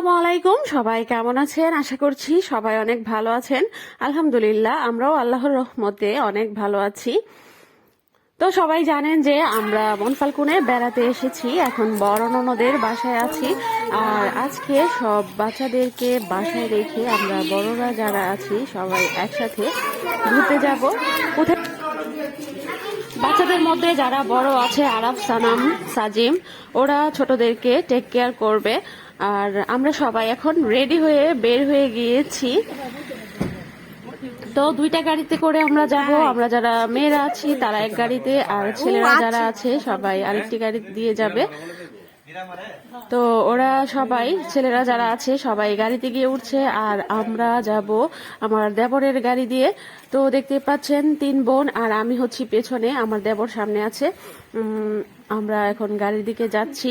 আসসালামু আলাইকুম। সবাই কেমন আছেন? আশা করছি সবাই অনেক ভালো আছেন। আলহামদুলিল্লাহ, আমরাও আল্লাহর রহমতে অনেক ভালো আছি। তো সবাই জানেন যে আমরা মনফালকুনে বেড়াতে এসেছি। এখন বড় ননদের বাসায় আছি। আর আজকে সব বাচ্চাদেরকে বাসায় রেখে আমরা বড়রা যারা আছি, সবাই একসাথে ঘুরতে যাব। কোথায়? বাচ্চাদের মধ্যে যারা বড় আছে, আরাফ, সানাম, সাজিম, ওরা ছোটদেরকে টেক কেয়ার করবে। আর আমরা সবাই এখন রেডি হয়ে বের হয়ে গিয়েছি। তো দুইটা গাড়িতে করে আমরা যাব। আমরা যারা মেয়েরা আছি তারা এক গাড়িতে আর ছেলেরা যারা আছে সবাই আরেকটি গাড়ি দিয়ে যাবে। তো ওরা সবাই ছেলেরা যারা আছে সবাই গাড়িতে গিয়ে উঠছে আর আমরা যাব আমার দেবরের গাড়ি দিয়ে। তো দেখতে পাচ্ছেন তিন বোন আর আমি হচ্ছি পেছনে আমার দেবর সামনে আছে। আমরা এখন গাড়ির দিকে যাচ্ছি।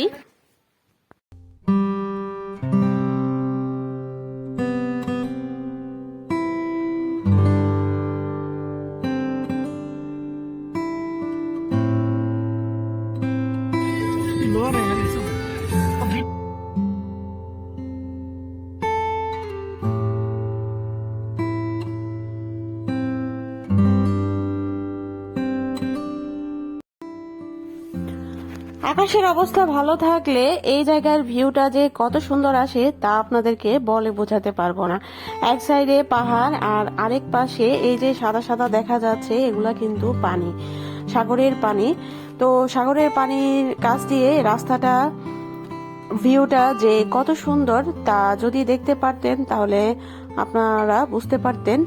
আকাশের অবস্থা ভালো থাকলে এই জায়গার ভিউটা যে কত সুন্দর আসে তা আপনাদেরকে বলে বোঝাতে পারব না। এক সাইডে পাহাড় আর আরেক পাশে এই যে সাদা সাদা দেখা যাচ্ছে, এগুলা কিন্তু পানি, সাগরের পানি। তো সাগরের পানির কাছ দিয়ে রাস্তাটা, ভিউটা যে কত সুন্দর তা যদি দেখতে পারতেন তাহলে আপনারা বুঝতে পারতেন।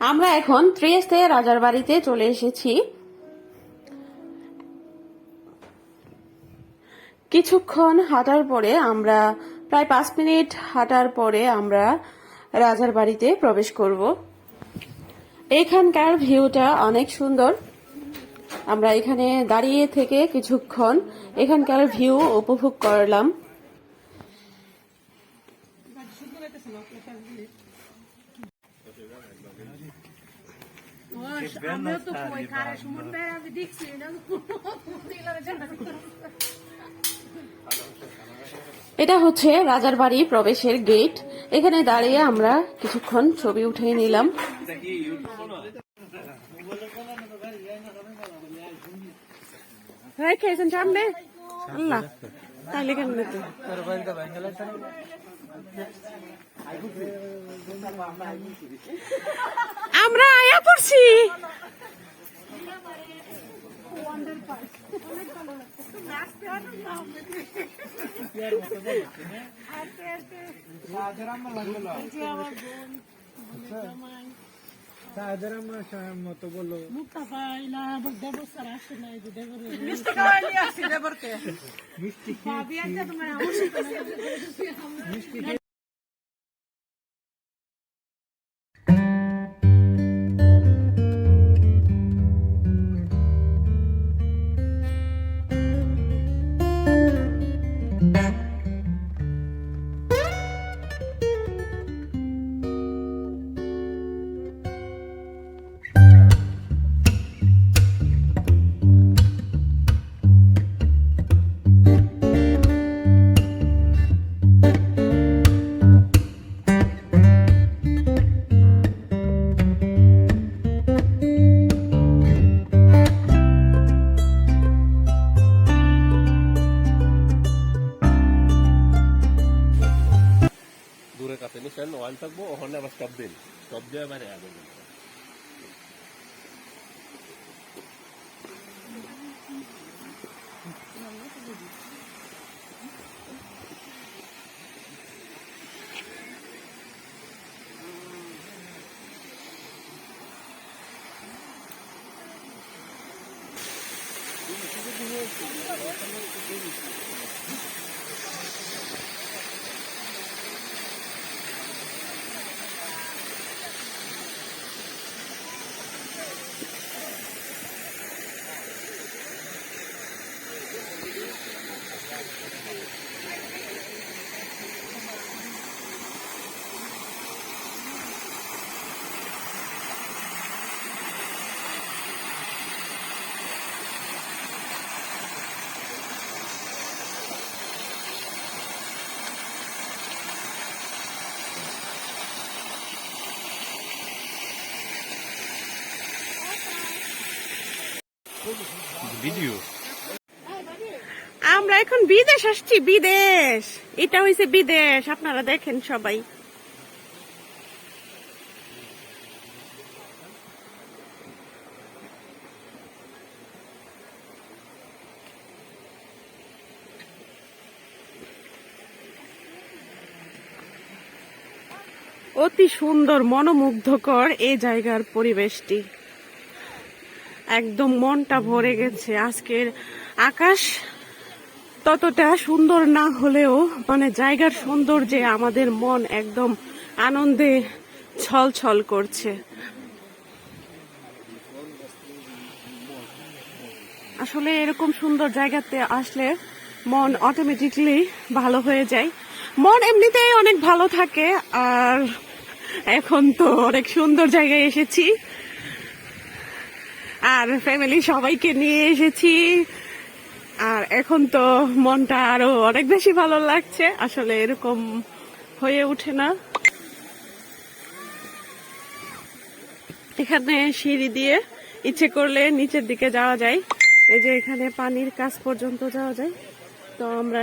আমরা এখন ত্রিয়েস্তে রাজার বাড়িতে চলে এসেছি। কিছুক্ষণ হাঁটার পরে আমরা, প্রায় পাঁচ মিনিট হাঁটার পরে আমরা রাজার বাড়িতে প্রবেশ করব। এখানকার ভিউটা অনেক সুন্দর। আমরা এখানে দাঁড়িয়ে থেকে কিছুক্ষণ এখানকার ভিউ উপভোগ করলাম। আমিও তো কই কারে সুমন ভাই আমি দেখছি না এটা হচ্ছে রাজার বাড়ি প্রবেশের গেট এখানে দাঁড়িয়ে আমরা কিছুক্ষণ ছবি উঠিয়ে নিলাম। খেয়েছেন সামনে আল্লাহ তাইলে কেন আমরা আয়া পড়ছি। মতো মিষ্টি এখন বিদেশ আসছি, বিদেশ। এটা হয়েছে বিদেশ, আপনারা দেখেন সবাই। অতি সুন্দর, মনোমুগ্ধকর এই জায়গার পরিবেশটি। একদম মনটা ভরে গেছে। আজকের আকাশ ততটা সুন্দর না হলেও মানে জায়গার সৌন্দর্যে আমাদের মন একদম আনন্দে ছল ছল করছে। আসলে এরকম সুন্দর জায়গাতে আসলে মন অটোমেটিকলি ভালো হয়ে যায়। মন এমনিতেই অনেক ভালো থাকে, আর এখন তো অনেক সুন্দর জায়গায় এসেছি। আর ফ্যামিলি সবাইকে নিয়ে এসেছি। আর এখন তো মনটা আরও অনেক বেশি ভালো লাগছে। আসলে এরকম হয়ে ওঠে না। এখানে সিঁড়ি দিয়ে ইচ্ছে করলে নিচের দিকে যাওয়া যায়। এই যে এখানে পানির কাজ পর্যন্ত যাওয়া যায়। তো আমরা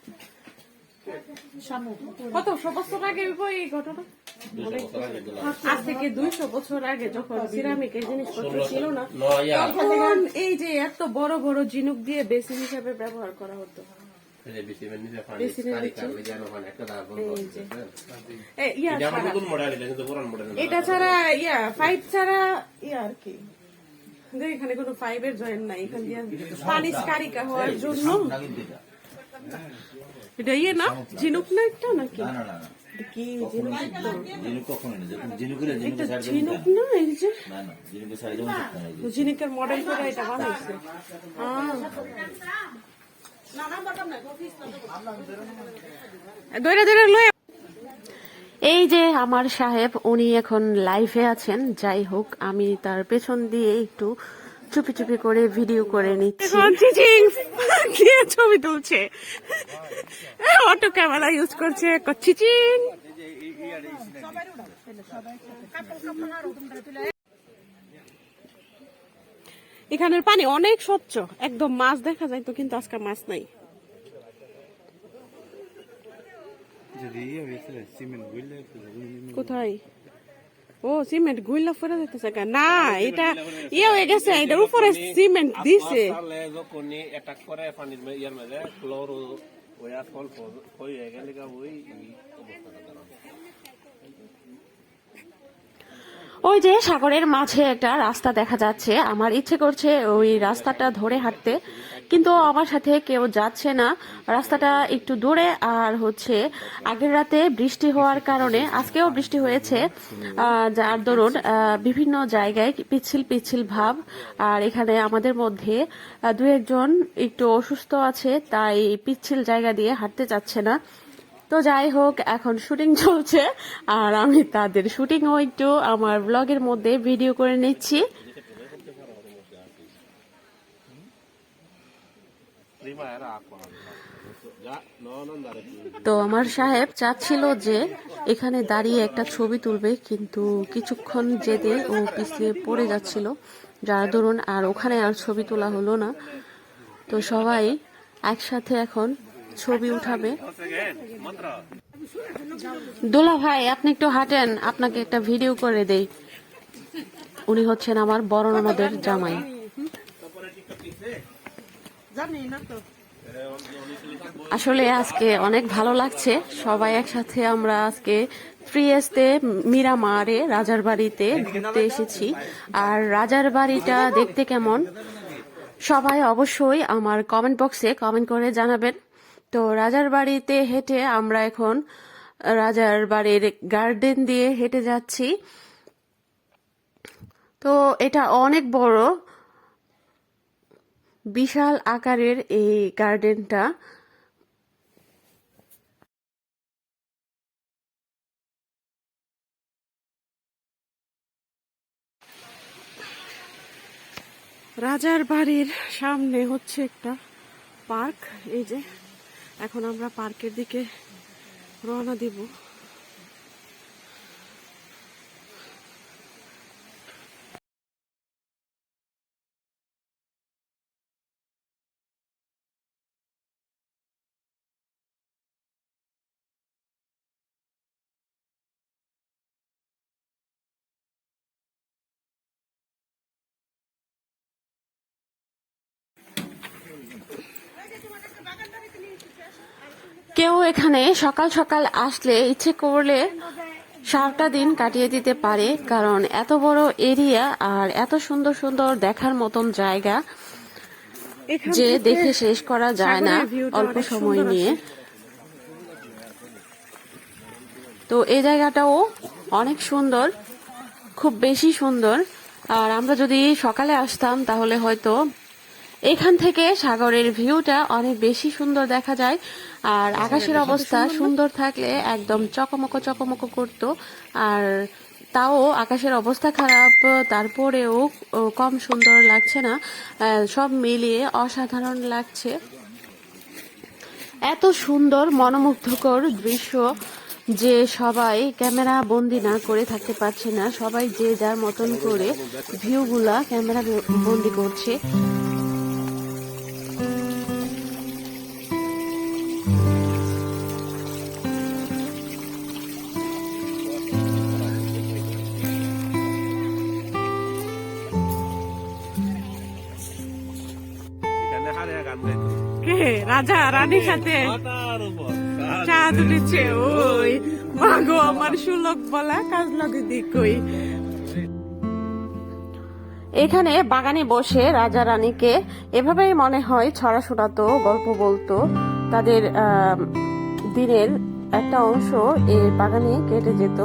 কত বছর আগে এই ঘটনা? আজ থেকে দুইশো বছর আগে যখন সিরামিকের জিনিসপত্র ছিল না তখন এই যে এত বড় বড় ঝিনুক দিয়ে বেসিন হিসাবে ব্যবহার করা হতো। এই এটা ছাড়া। ইয়া ফাইভ ছাড়া ইয়া আর কি। দেখ, এখানে কোনো ফাইভের জয়েন নাই এখান দিয়ে পানি স্কারিকা হওয়ার জন্য। এটা ইয়ে না ঝিনুক না একটা নাকি না না না না কি ঝিনুক কখনো না যখন জিনুকের এটা জিনুকের ঝিনুক না এই যে না না জিনুকের সাইড যেমন থাকতে হয় যে। ঝিনুকের মডেল করে এটা বানাইছে দৌড়ে দৌড়ে লয়ে এই যে আমার সাহেব উনি এখন লাইভে আছেন যাই হোক আমি তার পেছন দিয়ে একটু চুপি চুপি করে ভিডিও করে নিচ্ছি। দিয়ে ছবি তুলছে। অটো ক্যামেরা ইউজ করছে চিচিং এখানের পানি অনেক স্বচ্ছ একদম মাছ দেখা যায় তো কিন্তু আজকে মাছ নাই। কোথায়? ও সিমেন্ট গুইলা ফেরা যেতেছে। না এটা ইয়ে হয়ে গেছে এটার উপরে সিমেন্ট দিছে। অ্যাটাক করে পানির ইয়ার মধ্যে ক্লোরো ওই আর ফল হয়ে গেলে ওই এই অবস্থাটা দাঁড়ানো ওই যে সাগরের মাঝে একটা রাস্তা দেখা যাচ্ছে। আমার ইচ্ছে করছে ওই রাস্তাটা ধরে হাঁটতে। কিন্তু আমার সাথে কেউ যাচ্ছে না। রাস্তাটা একটু দূরে আর হচ্ছে আগের রাতে বৃষ্টি হওয়ার কারণে আজকেও বৃষ্টি হয়েছে। যার দরুন বিভিন্ন জায়গায় পিচ্ছিল পিচ্ছিল ভাব। আর এখানে আমাদের মধ্যে দু একজন একটু অসুস্থ আছে, তাই পিচ্ছিল জায়গা দিয়ে হাঁটতে চাচ্ছে না। তো যাই হোক, এখন শুটিং চলছে। আর আমি তাদের শুটিংও একটু আমার ব্লগের মধ্যে ভিডিও করে নিচ্ছি। তো আমার সাহেব চাচ্ছিল যে এখানে দাঁড়িয়ে একটা ছবি তুলবে, কিন্তু কিছুক্ষণ যেতে ও পিছিয়ে পড়ে যাচ্ছিল। যার দরুন আর ওখানে আর ছবি তোলা হলো না। তো সবাই একসাথে এখন ছবি উঠাবে। দোলা ভাই, আপনি একটু হাঁটেন, আপনাকে একটা ভিডিও করে দেই। উনি হচ্ছেন আমার বড় জামাই। আসলে আজকে অনেক ভালো লাগছে। সবাই একসাথে আমরা আজকে ফ্রিয়েস্তে মিরামারে রাজার বাড়িতে ঘুরতে এসেছি। আর রাজার বাড়িটা দেখতে কেমন? সবাই অবশ্যই আমার কমেন্ট বক্সে কমেন্ট করে জানাবেন। তো রাজার বাড়িতে হেঁটে আমরা এখন রাজার বাড়ির গার্ডেন দিয়ে হেঁটে যাচ্ছি। তো এটা অনেক বড়। বিশাল আকারের এই গার্ডেনটা। রাজার বাড়ির সামনে হচ্ছে একটা পার্ক। এই যে, এখন আমরা পার্কের দিকে রওনা দিব। কেউ এখানে সকাল সকাল আসলে ইচ্ছে করলে সারাটা দিন কাটিয়ে দিতে পারে কারণ এত বড় এরিয়া আর এত সুন্দর সুন্দর দেখার মতন জায়গা যে দেখে শেষ করা যায় না অল্প সময় নিয়ে। তো এই জায়গাটাও অনেক সুন্দর খুব বেশি সুন্দর। আর আমরা যদি সকালে আসতাম তাহলে হয়তো এখান থেকে সাগরের ভিউটা অনেক বেশি সুন্দর দেখা যায়। আর আকাশের অবস্থা সুন্দর থাকলে একদম চকমকো চকমকো করতো। আর তাও আকাশের অবস্থা খারাপ তারপরেও কম সুন্দর লাগছে না। সব মিলিয়ে অসাধারণ লাগছে। এত সুন্দর মনোমুগ্ধকর দৃশ্য যে সবাই ক্যামেরা বন্দি না করে থাকতে পারছে না। সবাই যে যার মতন করে ভিউগুলা ক্যামেরা বন্দি করছে। রানীর সাথে চাঁদ উঠেছে ওই, মাগো, আমার সুলক বলা কাজ এখানে বাগানে বসে রাজা রানীকে এভাবেই মনে হয় ছড়া শোনাতো গল্প বলতো। তাদের দিনের একটা অংশ এই বাগানে কেটে যেত।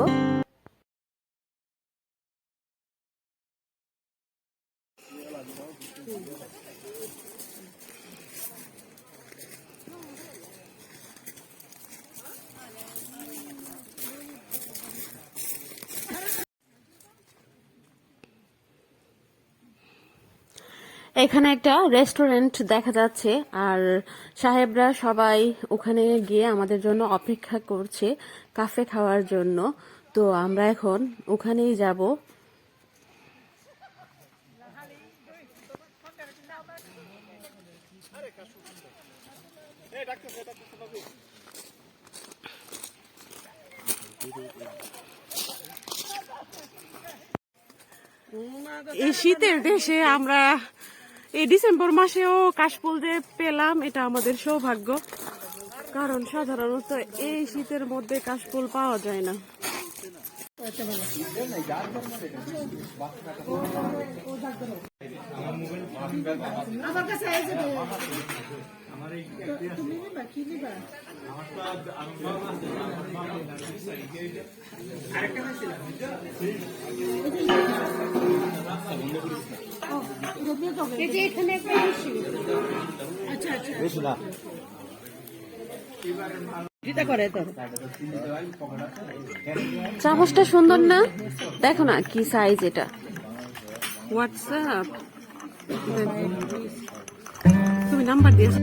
এখানে একটা রেস্টুরেন্ট দেখা যাচ্ছে, আর সাহেবরা সবাই ওখানে গিয়ে আমাদের জন্য অপেক্ষা করছে কাফে খাওয়ার জন্য। তো আমরা এখন ওখানেই যাব। এই শীতের দেশে আমরা এই ডিসেম্বর মাসেও কাশফুল যে পেলাম, এটা আমাদের সৌভাগ্য। কারণ সাধারণত এই শীতের মধ্যে কাশফুল পাওয়া যায় না। আমার কাছে এই তুমি নিবা কি নিবা? এই যে এখানে একটা বেশি আচ্ছা আচ্ছা। চামচটা সুন্দর না? দেখো না কি সাইজ এটা। হোয়াটসঅ্যাপ তুমি নাম্বার দিয়েছ।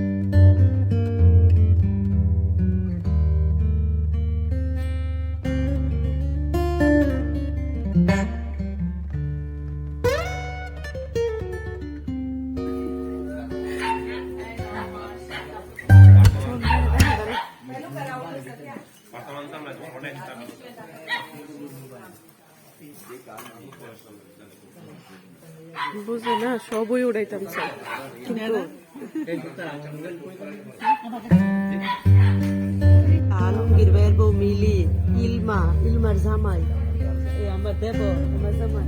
ইলমার জামাই। আমার দেব, আমার জামাই।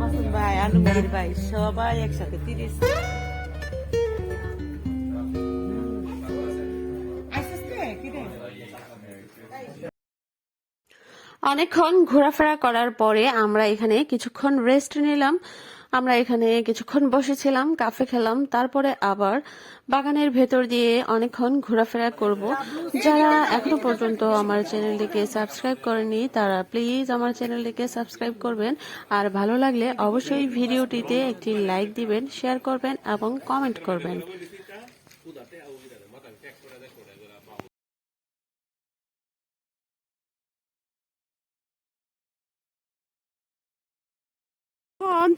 মাসুম ভাই, আলমগীর ভাই, সবাই একসাথে তিরিশ। অনেকক্ষণ ঘোরাফেরা করার পরে আমরা এখানে কিছুক্ষণ রেস্ট নিলাম। আমরা এখানে কিছুক্ষণ বসেছিলাম, কাফে খেলাম, তারপরে আবার বাগানের ভেতর দিয়ে অনেকক্ষণ ঘোরাফেরা করব। যারা এখনও পর্যন্ত আমার চ্যানেলটিকে সাবস্ক্রাইব করেনি, তারা প্লিজ আমার চ্যানেলটিকে সাবস্ক্রাইব করবেন। আর ভালো লাগলে অবশ্যই ভিডিওটিতে একটি লাইক দিবেন, শেয়ার করবেন এবং কমেন্ট করবেন।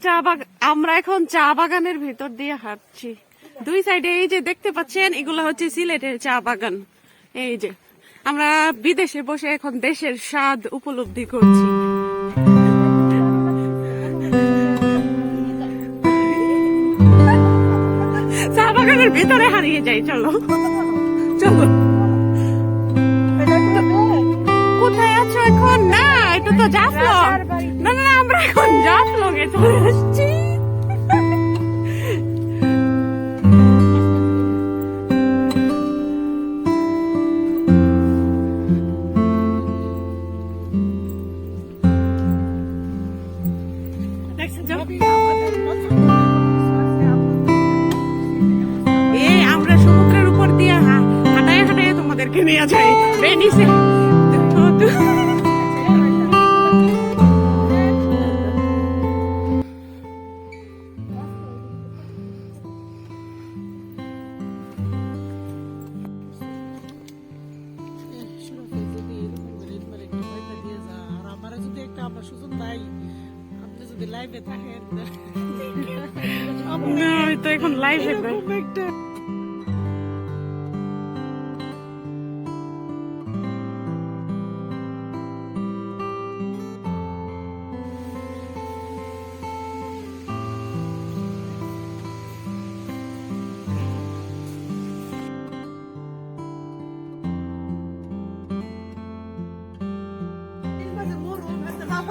চা বাগান আমরা এখন চা বাগানের ভিতর দিয়ে হাঁটছি। দুই সাইডে এই যে দেখতে পাচ্ছেন, এগুলো হচ্ছে সিলেটের চা বাগান। এই যে, আমরা বিদেশে বসে এখন দেশের স্বাদ উপলব্ধি করছি। চা বাগানের ভিতরে হারিয়ে যাই, চলো। চলো। কোথায় আছো এখন? না, এটা তো জাফলং। জাফলং এ চলে আসছি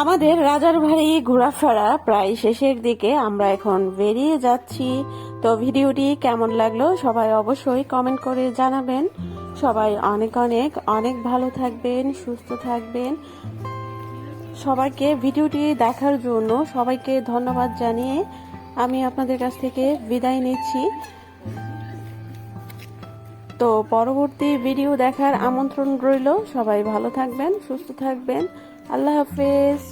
আমাদের রাজার বাড়ি ঘোরাফেরা প্রায় শেষের দিকে, আমরা এখন বেরিয়ে যাচ্ছি। তো ভিডিওটি কেমন লাগল সবাই অবশ্যই কমেন্ট করে জানাবেন। সবাই অনেক অনেক অনেক ভালো থাকবেন, সুস্থ থাকবেন। সবাইকে ভিডিওটি দেখার জন্য সবাইকে ধন্যবাদ জানিয়ে আমি আপনাদের কাছ থেকে বিদায় নিচ্ছি। তো পরবর্তী ভিডিও দেখার আমন্ত্রণ রইল। সবাই ভালো থাকবেন, সুস্থ থাকবেন। আল্লাহ হাফেজ।